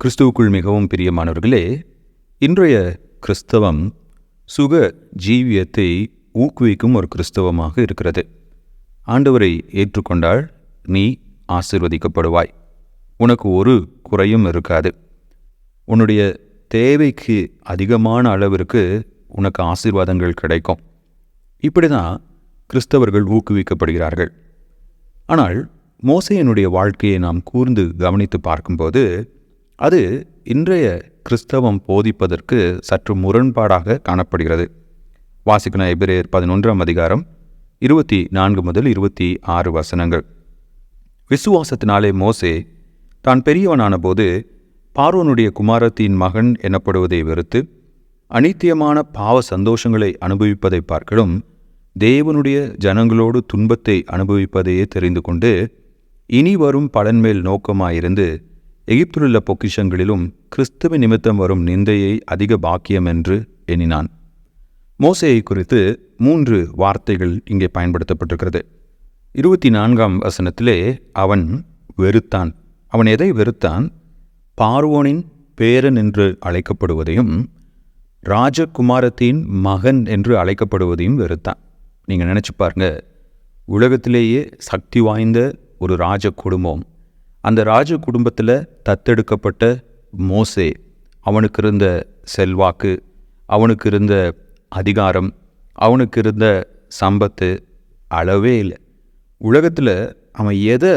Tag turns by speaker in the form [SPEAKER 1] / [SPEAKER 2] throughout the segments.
[SPEAKER 1] கிறிஸ்துவுக்குள் மிகவும் பிரியமானவர்களே இன்றைய கிறிஸ்தவம் சுக ஜீவியத்தை ஊக்குவிக்கும் ஒரு கிறிஸ்தவமாக இருக்கிறது. ஆண்டவரை ஏற்றுக்கொண்டால் நீ ஆசிர்வதிக்கப்படுவாய். உனக்கு ஒரு குறையும் இருக்காது. உன்னுடைய தேவைக்கு அதிகமான அளவிற்கு உனக்கு ஆசீர்வாதங்கள் கிடைக்கும். இப்படி தான் கிறிஸ்தவர்கள் ஊக்குவிக்கப்படுகிறார்கள். ஆனால் மோசையனுடைய வாழ்க்கையை நாம் கூர்ந்து கவனித்து பார்க்கும்போது அது இன்றைய கிறிஸ்தவம் போதிப்பதற்கு சற்று முரண்பாடாக காணப்படுகிறது. வாசிக்கன எபிரேயர் பதினொன்றாம் அதிகாரம் இருபத்தி நான்கு முதல் இருபத்தி ஆறு வசனங்கள். விசுவாசத்தினாலே மோசே தான் பெரியவனான போது பார்வனுடைய குமாரத்தின் மகன் எனப்படுவதை வெறுத்து அனித்தியமான பாவ சந்தோஷங்களை அனுபவிப்பதை பார்க்கலும் தேவனுடைய ஜனங்களோடு துன்பத்தை அனுபவிப்பதையே தெரிந்து கொண்டு இனி வரும் பலன்மேல் நோக்கமாயிருந்து எகிப்திலுள்ள பொக்கிஷங்களிலும் கிறிஸ்துவ நிமித்தம் வரும் நிந்தையை அதிக பாக்கியம் என்று எண்ணினான். மோசையை குறித்து மூன்று வார்த்தைகள் இங்கே பயன்படுத்தப்பட்டிருக்கிறது. இருபத்தி நான்காம் வசனத்திலே அவன் வெறுத்தான். அவன் எதை வெறுத்தான்? பார்வோனின் பேரன் என்று அழைக்கப்படுவதையும் ராஜகுமாரத்தின் மகன் என்று அழைக்கப்படுவதையும் வெறுத்தான். நீங்கள் நினச்சி பாருங்க உலகத்திலேயே சக்தி வாய்ந்த ஒரு ராஜ குடும்பம். அந்த ராஜ குடும்பத்தில் தத்தெடுக்கப்பட்ட மோசே அவனுக்கு இருந்த செல்வாக்கு அவனுக்கு இருந்த அதிகாரம் அவனுக்கு இருந்த சம்பத்து அளவே இல்லை. உலகத்தில் அவன் எதை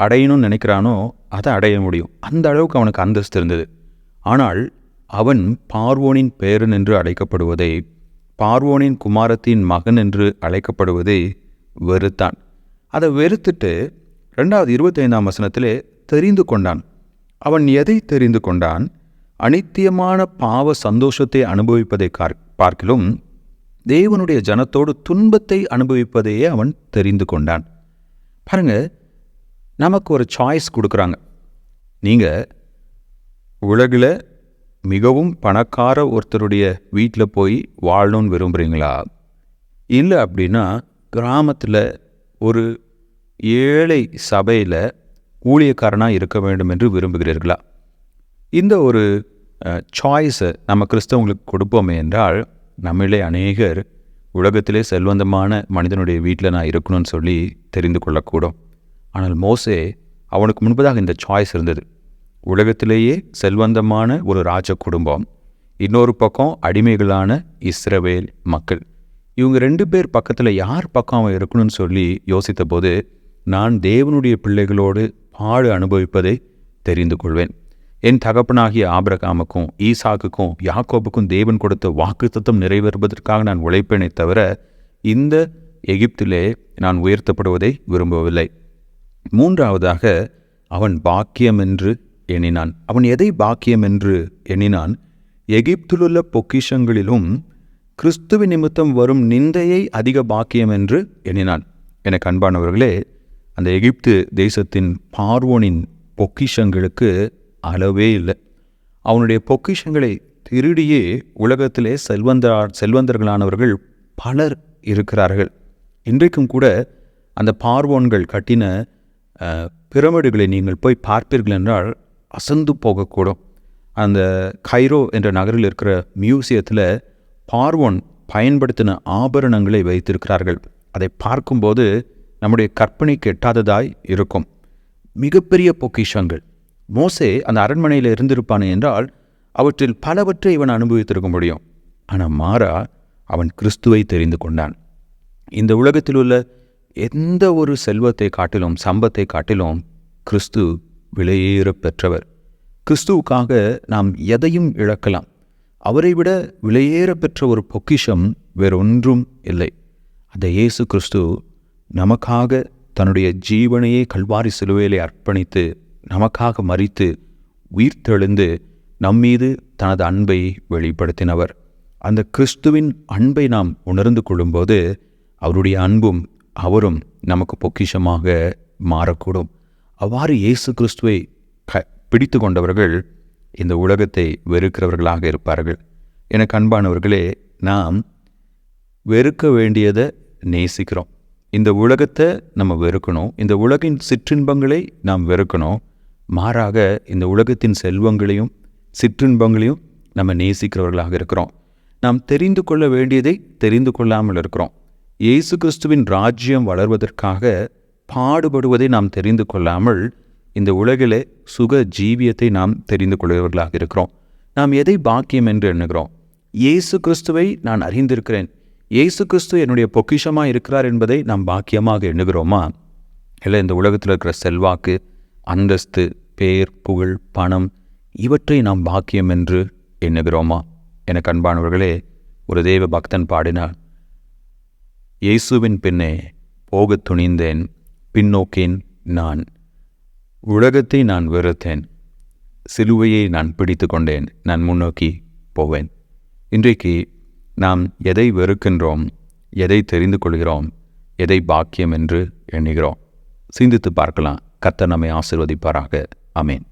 [SPEAKER 1] அடையணும்னு நினைக்கிறானோ அதை அடைய முடியும். அந்த அளவுக்கு அவனுக்கு அந்தஸ்து இருந்தது. ஆனால் அவன் பார்வோனின் பேரன் என்று அழைக்கப்படுவதை பார்வோனின் குமாரத்தின் மகன் என்று அழைக்கப்படுவதை வெறுத்தான். அதை வெறுத்துட்டு ரெண்டாவது இருபத்தைந்தாம் வசனத்திலே தெரிந்து கொண்டான். அவன் எதை தெரிந்து கொண்டான்? அனித்தியமான பாவ சந்தோஷத்தை அனுபவிப்பதை பார்க்கிலும் தேவனுடைய ஜனத்தோடு துன்பத்தை அனுபவிப்பதையே அவன் தெரிந்து கொண்டான். பாருங்க நமக்கு ஒரு சாய்ஸ் கொடுக்குறாங்க. நீங்கள் உலகில் மிகவும் பணக்கார ஒருத்தருடைய வீட்டில் போய் வாழணும்னு விரும்புகிறீங்களா இல்லை அப்படின்னா கிராமத்தில் ஒரு ஏழை சபையில் ஊழியக்காரனாக இருக்க வேண்டும் என்று விரும்புகிறீர்களா? இந்த ஒரு சாய்ஸை நம்ம கிறிஸ்தவங்களுக்கு கொடுப்போமே என்றால் நம்மளே அநேகர் உலகத்திலே செல்வந்தமான மனிதனுடைய வீட்டில் நான் இருக்கணும்னு சொல்லி தெரிந்து கொள்ளக்கூடும். ஆனால் மோசே அவனுக்கு முன்பதாக இந்த சாய்ஸ் இருந்தது. உலகத்திலேயே செல்வந்தமான ஒரு ராஜ குடும்பம் இன்னொரு பக்கம் அடிமைகளான இஸ்ரவேல் மக்கள். இவங்க ரெண்டு பேர் பக்கத்தில் யார் பக்கம் அவன் இருக்கணும்னு சொல்லி யோசித்த போது நான் தேவனுடைய பிள்ளைகளோடு பாடு அனுபவிப்பதை தெரிந்து கொள்வேன். என் தகப்பனாகிய ஆபிரகாமுக்கும் ஈசாக்குக்கும் யாக்கோபுக்கும் தேவன் கொடுத்த வாக்குத்தத்தம் நிறைவேறுவதற்காக நான் உழைப்பேனே தவிர இந்த எகிப்திலே நான் உயர்த்தப்படுவதை விரும்பவில்லை. மூன்றாவதாக அவன் பாக்கியம் என்று எண்ணினான். அவன் எதை பாக்கியம் என்று எண்ணினான்? எகிப்திலுள்ள பொக்கிஷங்களிலும் கிறிஸ்துவ நிமித்தம் வரும் நிந்தையை அதிக பாக்கியம் என்று எண்ணினான். எனக்கு அன்பானவர்களே அந்த எகிப்து தேசத்தின் பார்வோனின் பொக்கிஷங்களுக்கு அளவே இல்லை. அவனுடைய பொக்கிஷங்களை திருடியே உலகத்திலே செல்வந்தர் செல்வந்தர்களானவர்கள் பலர் இருக்கிறார்கள். இன்றைக்கும் கூட அந்த பார்வோன்கள் கட்டின பிரமிடுகளை நீங்கள் போய் பார்ப்பீர்கள் என்றால் அசந்து போகக்கூடும். அந்த கைரோ என்ற நகரில் இருக்கிற மியூசியத்தில் பார்வோன் பயன்படுத்தின ஆபரணங்களை வைத்திருக்கிறார்கள். அதை பார்க்கும்போது நம்முடைய கற்பனைக்கு எட்டாததாய் இருக்கும். மிகப்பெரிய பொக்கிஷங்கள். மோசே அந்த அரண்மனையில் இருந்திருப்பான் என்றால் அவற்றில் பலவற்றை இவன் அனுபவித்திருக்க முடியும். ஆனால் மாறா அவன் கிறிஸ்துவை தெரிந்து கொண்டான். இந்த உலகத்தில் உள்ள எந்த ஒரு செல்வத்தை காட்டிலும் சம்பத்தை காட்டிலும் கிறிஸ்து விலையேற பெற்றவர். கிறிஸ்துவுக்காக நாம் எதையும் இழக்கலாம். அவரை விட விலையேற பெற்ற ஒரு பொக்கிஷம் வேறொன்றும் இல்லை. அந்த இயேசு கிறிஸ்து நமக்காக தன்னுடைய ஜீவனையே கல்வாரி சிலுவையிலே அர்ப்பணித்து நமக்காக மறித்து உயிர்த்தெழுந்து நம்மீது தனது அன்பை வெளிப்படுத்தினவர். அந்த கிறிஸ்துவின் அன்பை நாம் உணர்ந்து கொள்ளும்போது அவருடைய அன்பும் அவரும் நமக்கு பொக்கிஷமாக மாறக்கூடும். அவ்வாறு இயேசு கிறிஸ்துவை க பிடித்து கொண்டவர்கள் இந்த உலகத்தை வெறுக்கிறவர்களாக இருப்பார்கள். எனக்கு அன்பானவர்களே நாம் வெறுக்க வேண்டியதை நேசிக்கிறோம். இந்த உலகத்தை நம்ம வெறுக்கணும். இந்த உலகின் சிற்றின்பங்களை நாம் வெறுக்கணும். மாறாக இந்த உலகத்தின் செல்வங்களையும் சிற்றின்பங்களையும் நம்ம நேசிக்கிறவர்களாக இருக்கிறோம். நாம் தெரிந்து கொள்ள வேண்டியதை தெரிந்து கொள்ளாமல் இருக்கிறோம். இயேசு கிறிஸ்துவின் ராஜ்யம் வளர்வதற்காக பாடுபடுவதை நாம் தெரிந்து கொள்ளாமல் இந்த உலகிலே சுக ஜீவியத்தை நாம் தெரிந்து கொள்கிறவர்களாக இருக்கிறோம். நாம் எதை பாக்கியம் என்று எண்ணுகிறோம்? இயேசு கிறிஸ்துவை நான் அறிந்திருக்கிறேன். இயேசு கிறிஸ்து என்னுடைய பொக்கிஷமாக இருக்கிறார் என்பதை நாம் பாக்கியமாக எண்ணுகிறோமா? இல்லை இந்த உலகத்தில் இருக்கிற செல்வாக்கு அந்தஸ்து பேர் புகழ் பணம் இவற்றை நாம் பாக்கியம் என்று எண்ணுகிறோமா? என கண்பானவர்களே ஒரு தேவ பக்தன் பாடினார் இயேசுவின் பின்னே போகத் துணிந்தேன் பின்னோக்கேன் நான். உலகத்தை நான் வெறுத்தேன் சிலுவையை நான் பிடித்து கொண்டேன் நான் முன்னோக்கி போவேன். இன்றைக்கு நாம் எதை வெறுக்கின்றோம் எதை தெரிந்து கொள்கிறோம் எதை பாக்கியம் என்று எண்ணுகிறோம். சிந்தித்து பார்க்கலாம். கர்த்தர் நம்மை ஆசிர்வதிப்பாராக. அமேன்